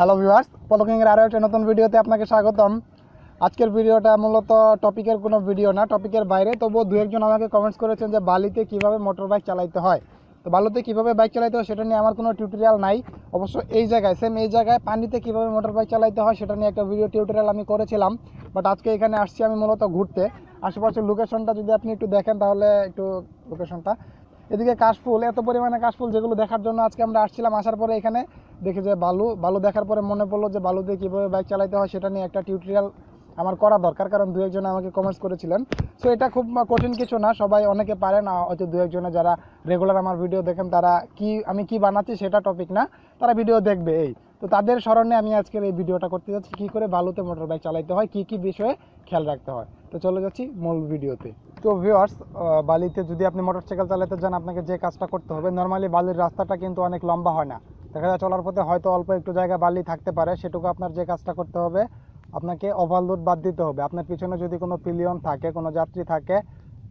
Hello viewers পলকিংয়ের আরও একটা নতুন ভিডিওতে আপনাকে স্বাগতম। আজকের ভিডিওটা মূলত টপিকের কোনো ভিডিও না, টপিকের বাইরে। তবুও দু একজন আমাকে কমেন্টস করেছেন যে বালিতে কীভাবে মোটর বাইক চালাইতে হয়। তো বালুতে কীভাবে বাইক চালাইতে হয় সেটা নিয়ে আমার কোনো টিউটোরিয়াল নাই। অবশ্য এই জায়গায় সেম এই জায়গায় পানিতে কীভাবে মোটর বাইক চালাইতে হয় সেটা নিয়ে একটা ভিডিও টিউটোরিয়াল আমি করেছিলাম। বাট আজকে এখানে আসছি আমি মূলত ঘুরতে। আশেপাশের লোকেশনটা যদি আপনি একটু দেখেন তাহলে একটু লোকেশনটা এদিকে কাশফুল, এত পরিমাণে কাশফুল যেগুলো দেখার জন্য আজকে আমরা আসছিলাম, আসার পরে এখানে দেখে যে বালু বালু দেখার পরে মনে পড়ল যে বালুতে কীভাবে বাইক চালাইতে হয় সেটা নিয়ে একটা টিউটোরিয়াল আমার করা দরকার, কারণ দু একজন আমাকে কমেন্টস করেছিলেন। সো এটা খুব কঠিন কিছু না, সবাই অনেকে পারে না হয়তো দু একজনে যারা রেগুলার আমার ভিডিও দেখেন, তারা কি, আমি কি বানাচ্ছি সেটা টপিক না, তারা ভিডিও দেখবে, এই। তো তাদের স্মরণে আমি আজকের এই ভিডিওটা করতে যাচ্ছি, কী করে বালুতে মোটর বাইক চালাতে হয়, কী কী বিষয়ে খেয়াল রাখতে হয়। তো চলে যাচ্ছি মূল ভিডিওতে তো। ভিউয়ার্স বালিতে যদি আপনি মোটরসাইকেল চালাতে যান, আপনাকে যে কাজটা করতে হবে নর্মালি বালির রাস্তাটা কিন্তু অনেক লম্বা হয় না। দেখা যায় চলার পথে হয়তো অল্প একটু জায়গা বালি থাকতে পারে, সেটুকু আপনার যে কাজটা করতে হবে আপনাকে ওভারলোড বাদ দিতে হবে। আপনার পিছনে যদি কোনো পিলিয়ন থাকে, কোনো যাত্রী থাকে,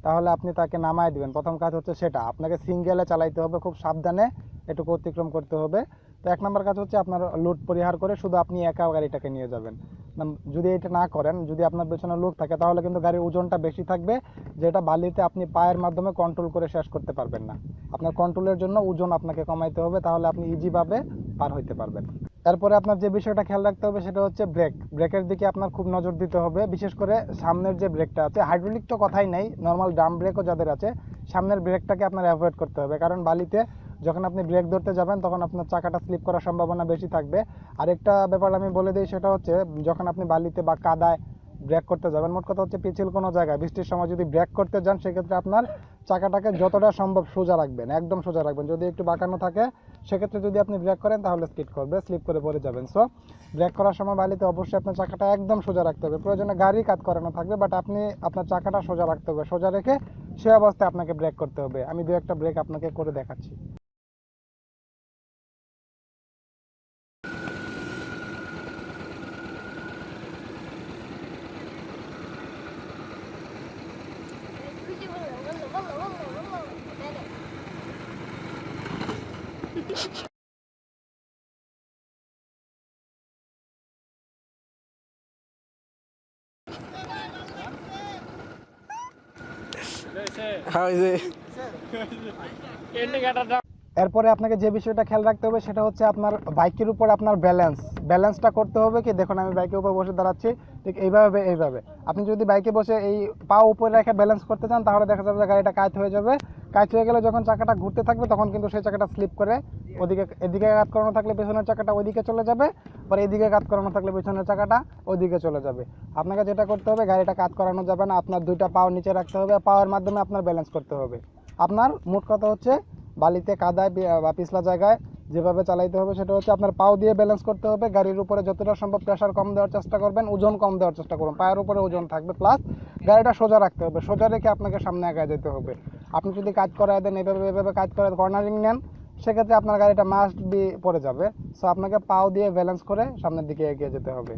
তাহলে আপনি তাকে নামায় দিবেন। প্রথম কাজ হচ্ছে সেটা। আপনাকে সিঙ্গেলে চালাইতে হবে, খুব সাবধানে এটুকু অতিক্রম করতে হবে। তো এক নম্বর কাজ হচ্ছে আপনার লোড পরিহার করে শুধু আপনি একা গাড়িটাকে নিয়ে যাবেন। যদি এটা না করেন, যদি আপনার পেছনে লোক থাকে, তাহলে কিন্তু গাড়ির ওজনটা বেশি থাকবে, যেটা বালিতে আপনি পায়ের মাধ্যমে কন্ট্রোল করে শেষ করতে পারবেন না। আপনার কন্ট্রোলের জন্য ওজন আপনাকে কমাইতে হবে, তাহলে আপনি ইজিভাবে পার হইতে পারবেন। তারপরে আপনার যে বিষয়টা খেয়াল রাখতে হবে সেটা হচ্ছে ব্রেক। ব্রেকের দিকে আপনার খুব নজর দিতে হবে, বিশেষ করে সামনের যে ব্রেকটা আছে। হাইড্রোলিক তো কথাই নেই, নর্মাল ডাম ব্রেকও যাদের আছে, সামনের ব্রেকটাকে আপনার অ্যাভয়েড করতে হবে। কারণ বালিতে যখন আপনি ব্রেক ধরতে যাবেন, তখন আপনার চাকাটা স্লিপ করার সম্ভাবনা বেশি থাকবে। আরেকটা ব্যাপার আমি বলে দিই সেটা হচ্ছে, যখন আপনি বালিতে বা কাদায় ব্রেক করতে যাবেন। মোট কথা হচ্ছে পিছিল কোনো জায়গায় বৃষ্টির সময় যদি ব্রেক করতে যান, সেক্ষেত্রে আপনার চাকাটাকে যতটা সম্ভব সোজা রাখবেন, একদম সোজা রাখবেন। যদি একটু বাঁকানো থাকে, সেক্ষেত্রে যদি আপনি ব্রেক করেন, তাহলে স্কিড করবে স্লিপ করে পড়ে যাবেন। সো ব্রেক করার সময় বালিতে অবশ্যই আপনার চাকাটা একদম সোজা রাখতে হবে। প্রয়োজনে গাড়ি কাজ করানো থাকবে বাট আপনি আপনার চাকাটা সোজা রাখতে হবে। সোজা রেখে সে অবস্থায় আপনাকে ব্রেক করতে হবে। আমি দু একটা ব্রেক আপনাকে করে দেখাচ্ছি। এরপরে আপনাকে যে বিষয়টা খেয়াল রাখতে হবে সেটা হচ্ছে আপনার বাইকের উপর আপনার ব্যালেন্স ব্যালেন্সটা করতে হবে কি, দেখুন আমি বাইকের উপর বসে দাঁড়াচ্ছি, ঠিক এইভাবে এইভাবে। আপনি যদি বাইকে বসে এই পা উপরে রেখে ব্যালেন্স করতে চান, তাহলে দেখা যাবে যে গাড়িটা কাজ হয়ে যাবে। কাজ হয়ে গেলে যখন চাকাটা ঘুরতে থাকবে, তখন কিন্তু সেই চাকাটা স্লিপ করে ওদিকে, এদিকে কাজ করানো থাকলে পেছনের চাকাটা ওদিকে চলে যাবে, পর এদিকে কাজ করানো থাকলে পেছনের চাকাটা ওদিকে চলে যাবে। আপনাকে যেটা করতে হবে, গাড়িটা কাজ করানো যাবে না, আপনার দুইটা পাও নিচে রাখতে হবে, পাওয়ার মাধ্যমে আপনার ব্যালেন্স করতে হবে। আপনার মোট কথা হচ্ছে বালিতে কাদায়, বা পিছলা জায়গায় যেভাবে চালাইতে হবে সেটা হচ্ছে আপনার পাও দিয়ে ব্যালেন্স করতে হবে, গাড়ির উপরে যতটা সম্ভব প্রেশার কম দেওয়ার চেষ্টা করবেন, ওজন কম দেওয়ার চেষ্টা করবেন পায়ের উপরে ওজন থাকবে প্লাস গাড়িটা সোজা রাখতে হবে, সোজা রেখে আপনাকে সামনে আগায় যেতে হবে। আপনি যদি কাজ করায় দেন, এভাবে এভাবে কাজ করে কর্নারিং নেন, সেক্ষেত্রে আপনার গাড়িটা মাস্ট বি পড়ে যাবে। সো আপনাকে পাও দিয়ে ব্যালেন্স করে সামনের দিকে এগিয়ে যেতে হবে।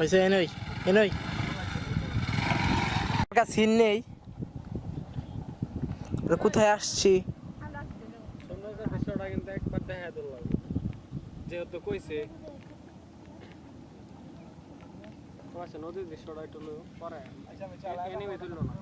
হয়েছে সিন নেই। কোথায় আসছি? যেহেতু কইছে নদীর দৃশ্যটা একটু পরে। এনিমে তুললো না